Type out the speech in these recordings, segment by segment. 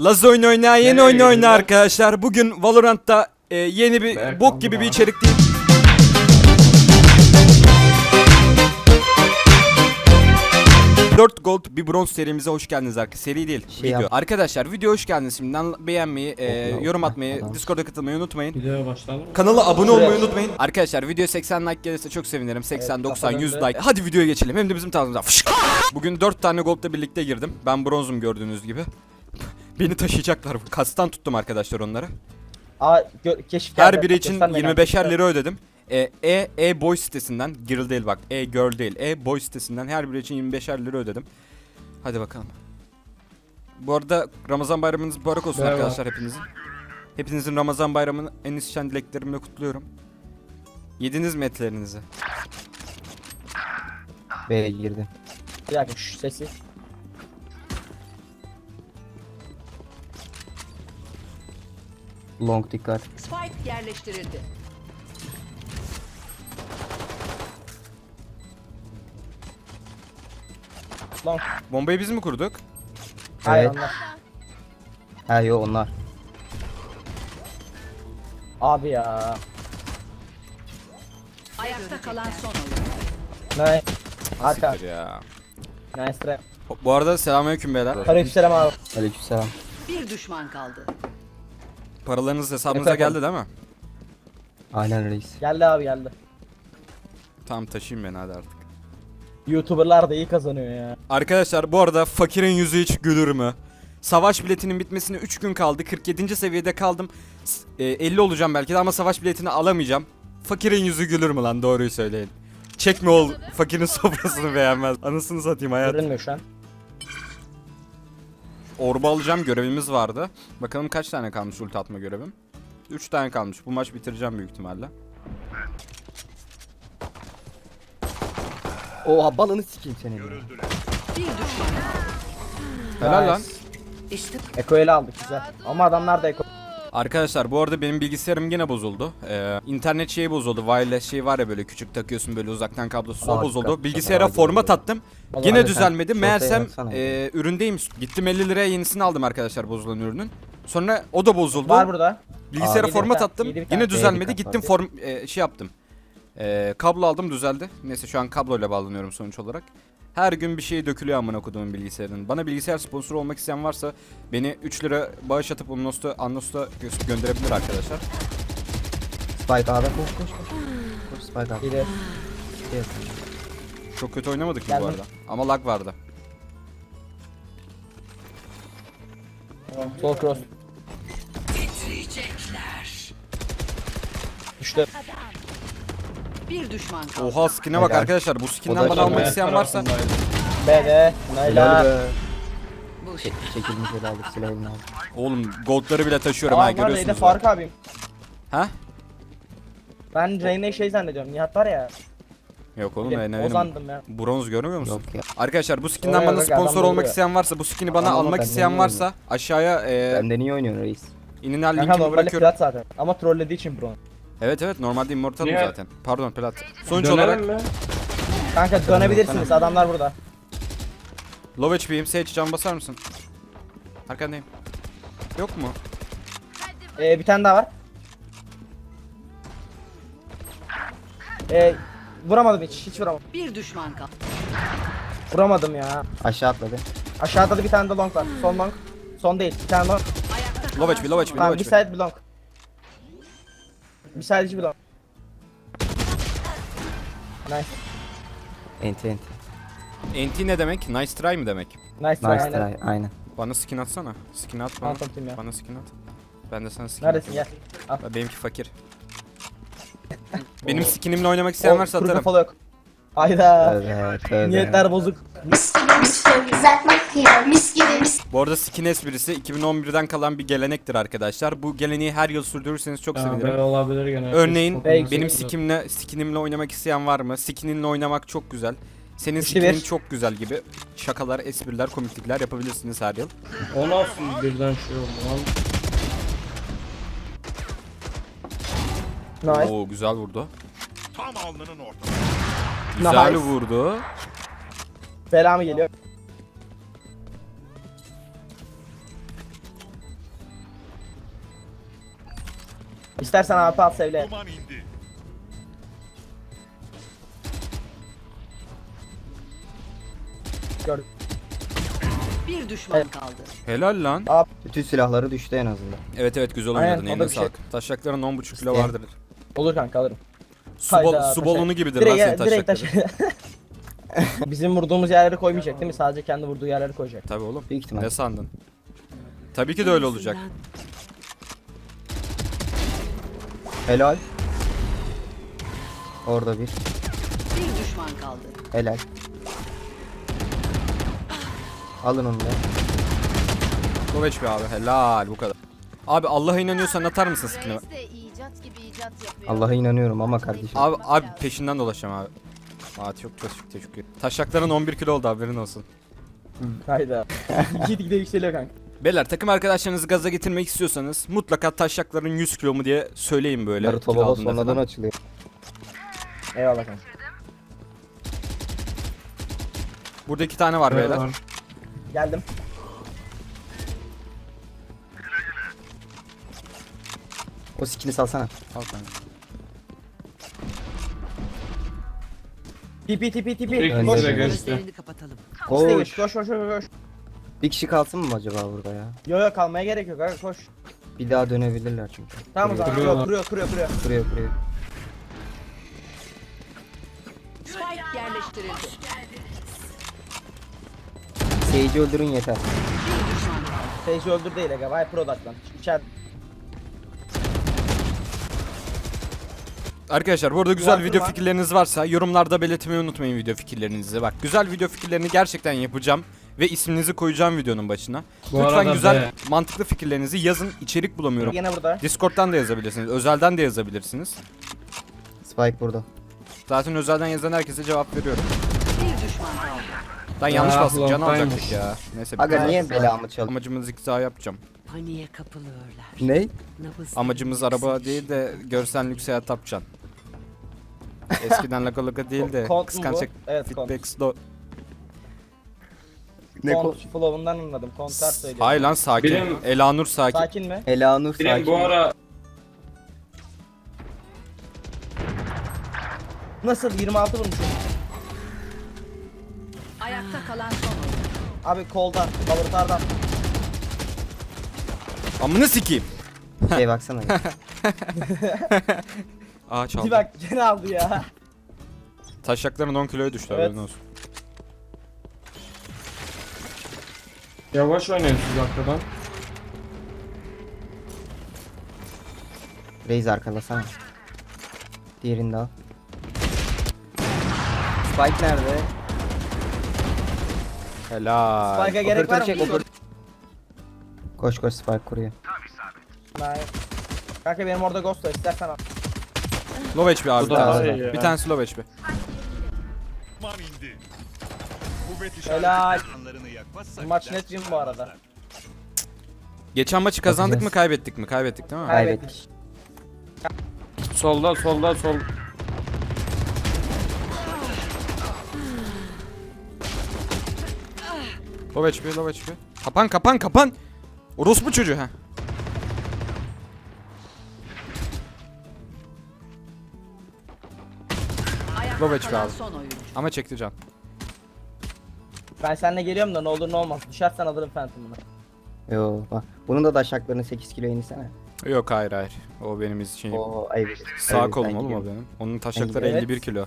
Laz oyunu oyna, yeni oyun oyna arkadaşlar. Bugün Valorant'ta e, yeni bir Ver bok gibi bir içerik değil. Dört gold bir bronz serimize hoş geldiniz arkadaşlar. Seri değil, Şey video. yap. Arkadaşlar video hoş geldiniz şimdiden beğenmeyi, e, Okula, yorum okula, atmayı, okula. Discord'a katılmayı unutmayın. Videoya başlayalım? Kanala abone olmayı unutmayın. Arkadaşlar video 80 like gelirse çok sevinirim. 80, Evet, 90, 100 kafadan like. Hadi videoya geçelim. Hem de bizim tarzımızda. Fışk! Bugün 4 tane gold'la birlikte girdim. Ben bronzum gördüğünüz gibi. Beni taşıyacaklar. Kastan tuttum arkadaşlar onları. Aa gö- keşif Her biri için Göstermeyin 25'er arkadaşlar. lira ödedim. E, e, e boy sitesinden, girl değil bak, e girl değil, e boy sitesinden her biri için 25'er lira ödedim. Hadi bakalım. Bu arada Ramazan bayramınız mübarek olsun Merhaba. arkadaşlar hepinizin. Hepinizin Ramazan bayramını en içten dileklerimle kutluyorum. Yediniz mi etlerinizi? B'ye girdi. Bir dakika şu sesi. Long dikkat. Spike yerleştirildi. Long. Bombayı biz mi kurduk? Hayır Evet. onlar. Ha yo onlar. Abi ya. Ayakta kalan son oyun. Nice. Arka. Siktir ya. Nice try. Bu arada selamünaleyküm beyler. Aleykümselam abi. Aleykümselam. Bir düşman kaldı. Paralarınız hesabınıza Efendim? geldi değil mi? Aynen reis. Geldi abi geldi. Tamam taşıyın beni hadi artık. Youtuberlar da iyi kazanıyor ya. Arkadaşlar bu arada fakirin yüzü hiç gülür mü? Savaş biletinin bitmesine 3 gün kaldı. 47. seviyede kaldım. S- e, 50 olacağım belki de ama savaş biletini alamayacağım. Fakirin yüzü gülür mü lan doğruyu söyleyin. Çekme ol fakirin sofrasını beğenmez. Anasını satayım hayat. Görünmüyor şu an. Orba alacağım görevimiz vardı. Bakalım kaç tane kalmış ulti atma görevim. 3 tane kalmış. Bu maç bitireceğim büyük ihtimalle. Oha balını sikeyim senin. ya. Bir düşman kaldı. Helal Nice. lan. İşte Eko ele aldık güzel. Ama adamlar da Eko. Arkadaşlar bu arada benim bilgisayarım yine bozuldu. Ee, internet şeyi bozuldu. Wireless şey var ya böyle küçük takıyorsun böyle uzaktan kablosu o bozuldu. Bilgisayara format attım. Yine düzelmedi. sen Meğersem e, üründeyim. Gittim 50 liraya yenisini aldım arkadaşlar bozulan ürünün. Sonra o da bozuldu. Var burada. Bilgisayara Aa, format attım. Yine düzelmedi. Gittim form e, şey yaptım. E, kablo aldım düzeldi. Neyse şu an kabloyla bağlanıyorum sonuç olarak. Her gün bir şey dökülüyor amına kodumun bilgisayarın. Bana bilgisayar sponsoru olmak isteyen varsa beni 3 lira bağış atıp Unlost'a Unlost'a gö- gönderebilir arkadaşlar. Spike abi koş koş koş. Koş Spike abi. Yap. Çok kötü oynamadık mı bu Geldim. arada? Ama lag vardı. Sol cross. Düştü. Bir düşman kaldı. Oha skin'e bak Helal. arkadaşlar. Bu O skin'den da bana almak isteyen varsa. B'de. Helal Nayla. be. Bu Çek, çekilmiş ele aldık silah eline aldık. oğlum goldları bile taşıyorum Aa ha var Reyde görüyorsunuz. Faruk abim. Ha? Ben Reyne'yi şey zannediyorum. Nihat var ya. Yok oğlum ben o benim sandım ya. bronz görmüyor musun? Yok ya. Arkadaşlar bu skin'den bana bak, sponsor olmak vuruyor. isteyen varsa bu skin'i bana Adam almak isteyen varsa aşağıya e, Benden iyi oynuyorsun reis. ininden Kanka linkini normalde bırakıyorum. plat zaten. Ama trollediği için bronz. Evet evet normalde immortalım Niye? zaten. Pardon plat. Sonuç Dönelim olarak mi? Kanka dönebilirsiniz. Adamlar burada. low HP'yim. Sage can basar mısın? Arkandayım. Yok mu? Ee, bir tane daha var. Ee, vuramadım hiç. Hiç vuramadım. Bir düşman kaldı. Vuramadım ya. Aşağı atladı. Aşağıda da bir tane de long var. Son long. Son değil. Bir tane long. Low HP, low HP. Tamam low bir HP. side bir long. Bir içi bir long. Nice. Enti enti. NT ne demek? Nice try mi demek? Nice try. Nice aynen. try aynen. Bana skin atsana. Skin at bana. Anladım ya. Bana skin at. Ben de sana skin Neredesin gel. atayım. Benimki fakir. Benim skinimle oynamak isteyen O varsa kuru atarım. kafalı yok. Hayda. Tövbe tövbe. Niyetler bozuk. Mis gibi mis gibi mis gibi mis Bu arada skin esprisi 2011'den kalan bir gelenektir arkadaşlar. Bu geleneği her yıl sürdürürseniz çok Ya, sevinirim. böyle olabilir gene. Örneğin Belki. benim güzel. skinimle skinimle oynamak isteyen var mı? Skininle oynamak çok güzel. Senin skinin çok güzel gibi şakalar, espriler, komiklikler yapabilirsiniz her yıl. O nasıl birden şey oldu lan? Nice. Oo güzel vurdu. Tam alnının ortasında. Güzel Nice. vurdu. Bela mı geliyor? İstersen AP al sevle. Duman indi. Gör. Bir düşman Evet. kaldı. Helal lan. Bütün silahları düştü en azından. Evet evet güzel Aynen, oynadın o da eline bir şey. sağlık. Taşakların 10.5 kilo vardır. Olur kanka alırım. Su, Hayda, su taşak. balonu gibidir lan senin direkt taşakların. taş. Bizim vurduğumuz yerleri koymayacak değil mi? Sadece kendi vurduğu yerleri koyacak. Tabii oğlum. Büyük ihtimal. Ne sandın? Tabii ki de öyle olacak. Helal. Orada bir. Bir düşman kaldı. Helal. Alın onu da. Koveç bir abi helal bu kadar. Abi Allah'a inanıyorsan atar mısın skin'i? Reis de icat gibi icat yapıyor. Allah'a inanıyorum ama kardeşim. Abi abi peşinden dolaşacağım abi. Aa çok çok teşekkür Taşakların 11 kilo oldu haberin olsun. Hayda. Git gide yükseliyor kanka. Beyler takım arkadaşlarınızı gaza getirmek istiyorsanız mutlaka taşakların 100 kilo mu diye söyleyin böyle. Naruto kilo baba aldığında sonradan falan. açılıyor. Eyvallah kanka. Burada iki tane var beyler. Geldim. O skin'i salsana. Al kanka. TP TP TP. Koş. Gözlerini kapatalım. Geç. Koş koş koş koş. Bir kişi kalsın mı acaba burada ya? Yo yo kalmaya gerek yok kanka koş. Bir daha dönebilirler çünkü. Tamam o zaman. Kuruyor kuruyor kuruyor kuruyor. Kuruyor kuruyor. Spike yerleştirildi. Sage'i öldürün yeter. Sage öldür değil aga. Viper odaklan. İçer. Arkadaşlar bu arada güzel Duvar video kurma. fikirleriniz varsa yorumlarda belirtmeyi unutmayın video fikirlerinizi. Bak güzel video fikirlerini gerçekten yapacağım ve isminizi koyacağım videonun başına. Bu Lütfen arada güzel B. mantıklı fikirlerinizi yazın. içerik bulamıyorum. Yine burada. Discord'dan da yazabilirsiniz. Özelden de yazabilirsiniz. Spike burada. Zaten özelden yazan herkese cevap veriyorum. Bir düşman kaldı. Lan yanlış Ah, bastık can longtime. alacaktık ya. Neyse. Aga niye belamı çaldın? Amacımız ikza yapacağım. Paniğe kapılıyorlar. Ne? Nabız Amacımız araba değil de görsel lüks hayat yapacaksın. Eskiden laka laka değil de Kont mu bu? kıskançlık Evet kont. feedback slow. Ne ko? Kont flow'undan anladım. Kontar söylüyor. Hayır lan sakin. Benim- Elanur sakin. Sakin mi? Elanur Benim sakin. bu ara Nasıl? 26 vurmuşum. Ayakta kalan son oyun. Abi koldan. Laboratuvardan. Amını sikeyim. Şey baksana. ya. Aa çaldı. Bir bak gene aldı ya. Taşakların 10 kiloya düştü Evet. haberin olsun. Yavaş oynayın siz arkadan. Raze arkalasana. Diğerini de al. Spike nerede? Helal. Spike'a gerek var Operatörü mı? çek, operatör- Koş koş Spike kuruyor. Hayır. Kanka benim orada ghost var. İstersen al. Low HP abi. Bu bir da tanesi. daha iyi ya. Bir tanesi low HP. Helal. Maç net win bu arada. Geçen maçı kazandık mı kaybettik mi? Kaybettik değil mi? Kaybettik. Solda solda sol. Low HP, low HP. Kapan kapan kapan. Orospu çocuğu ha. Loveç kalan abi. son oyuncu. Ama çekti can. Ben seninle geliyorum da ne olur ne olmaz. Düşersen alırım Phantom'unu. Yo bak. Bunun da daşaklarını 8 kilo insene. Yok hayır hayır. O benim için. Oo ayıp. Sağ ayıp, kolum ben oğlum o gidiyorum. benim. Onun taşakları Evet. 51 kilo.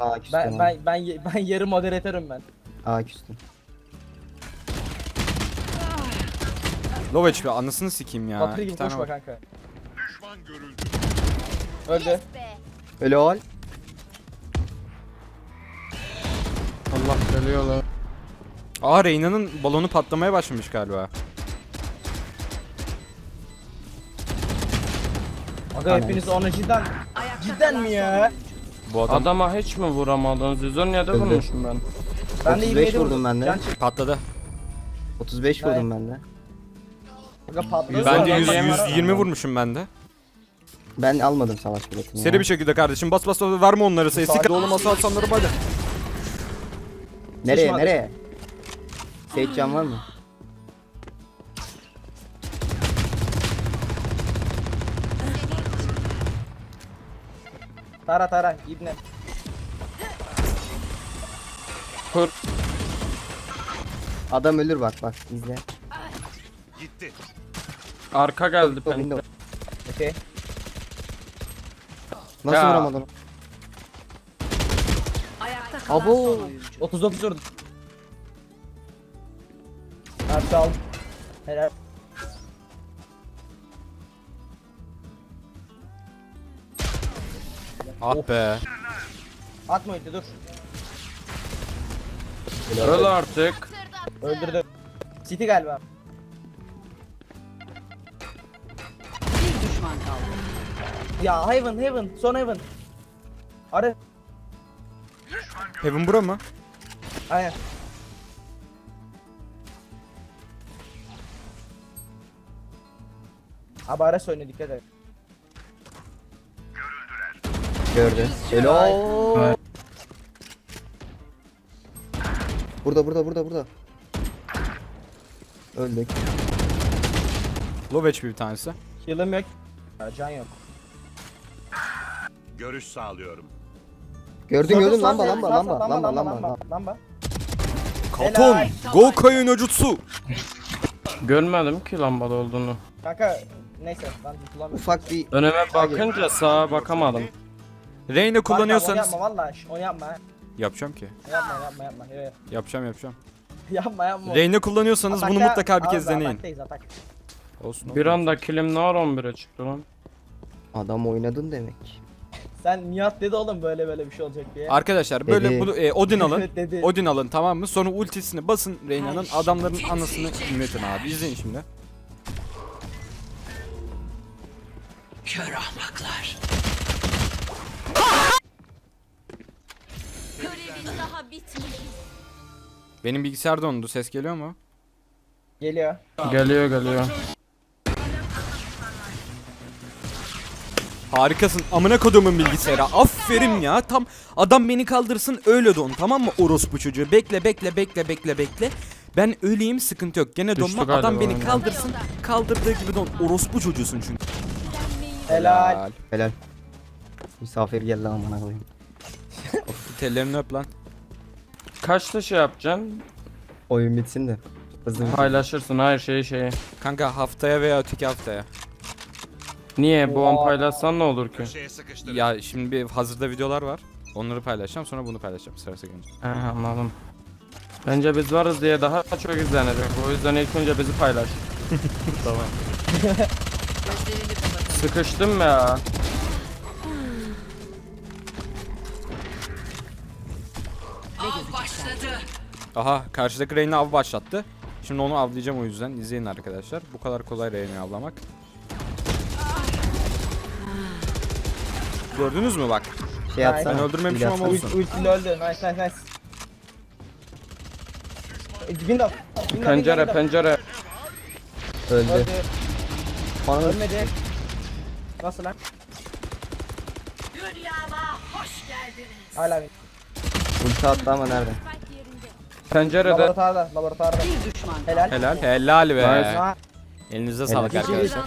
Aa küstüm. Ben ben ben ye- ben yarı moderatörüm ben. Aa küstüm. Low HP anasını sikeyim ya. Batırı İki gibi tane koşma var. kanka. Düşman görüldü. Öldü. Öyle ol. Allah geliyorlar. Aa Reyna'nın balonu patlamaya başlamış galiba. Aga hepiniz onu cidden Cidden mi ya? Bu adam Adama hiç mi vuramadın? Zizonya'da Öldü. vurmuşum ben. ben de 35 27 vurdum ben de. Can çek. patladı. 35 Gayet- vurdum ben de. Aga patladı. Ben de Sonra 100, ben- 120 vurmuşum ben de. Ben almadım savaş biletini. Seri bir şekilde kardeşim bas bas bas verme onları sayısı. Sağ- Oğlum asal sanları hadi. Nereye Şişman- nereye? Sage can var mı? Tara tara ibne. Kur. Adam ölür bak bak izle. Gitti. Arka geldi Window, window. Okey. Nasıl Ya. vuramadın? Ayakta kalan Abo. son oyuncu. 39 vurdum. Aldım. Helal. Ah be. Atma ulti dur. Öl artık. Öldürdü. City galiba. Bir düşman kaldı. Ya Heaven Heaven son Heaven. Arı. Heaven bura mı? Aynen. Abi Ares oynuyor dikkat et. Gördü. Helal. Burada burada burada burada. Öldük. Low HP bir tanesi. Heal'ım yok. Ya, can yok. Görüş sağlıyorum. Gördün gördün Sağ- lamba sağ- lamba sağ- lamba sağ- lamba lamba. lamba lamba. Katon. Helal. Gokai'ın Ojutsu. Görmedim ki lambada olduğunu. Kanka neyse ben tutulamıyorum. Ufak bir Önüme bakınca sağa bakamadım. Reyna kullanıyorsanız Yapma, onu yapma valla onu yapma. yapacağım ki. Yapma yapma yapma. Evet. Yapacağım yapacağım. yapma yapma. Reyna kullanıyorsanız bunu Atakta- mutlaka bir kez deneyin. Ataktayız atak. Olsun. Bir anda kilim ne var 11'e çıktı lan. adam oynadın demek. Sen Nihat dedi oğlum böyle böyle bir şey olacak diye. Arkadaşlar böyle Dedi. bunu e, Odin alın. Odin alın tamam mı? Sonra ultisini basın Reyna'nın adamların anasını ümmetin abi. İzleyin şimdi. Kör ahmaklar. Görevin daha bitmedi. Benim bilgisayar dondu. Ses geliyor mu? Geliyor. Geliyor geliyor. Harikasın. Amına kodumun bilgisayara. Aferin ya. Tam adam beni kaldırsın öyle don. Tamam mı orospu çocuğu? Bekle bekle bekle bekle bekle. Ben öleyim sıkıntı yok. Gene Düştü donma. galiba Adam beni kaldırsın. Kaldırdığı gibi don. Orospu çocuğusun çünkü. Helal. Helal. Misafir geldi amına koyayım. Tellerini öp lan. Kaçta şey yapacaksın? Oyun bitsin de. Hızlı bir Paylaşırsın her şeyi şeyi. Kanka haftaya veya öteki haftaya. Niye? Bu an paylaşsan ne olur ki? Köşeye sıkıştırın. Ya şimdi bir hazırda videolar var. Onları paylaşacağım sonra bunu paylaşacağım sırası gelince. He anladım. Bence biz varız diye daha çok izlenecek. O yüzden ilk önce bizi paylaş. Tamam. Gözlerini. Sıkıştım ya. Av başladı. Aha karşıdaki Reyna av başlattı. Şimdi onu avlayacağım o yüzden. İzleyin arkadaşlar. Bu kadar kolay Reyna'yı avlamak. Gördünüz mü bak. şey atsana. Ben öldürmemişim ama atsana. olsun. Ult, ultili öldü. Nice nice nice. Window. Window, Pencere window, pencere. Öldü. Öldü. Bana Ölmedi. Nasıl lan? Dünyama hoş geldiniz. Hala bir. ulti attı ama nerede? Pencerede. Laboratuvarda. Laboratuvarda. Bir düşman. Helal. Helal helal be. Elinize sağlık arkadaşlar.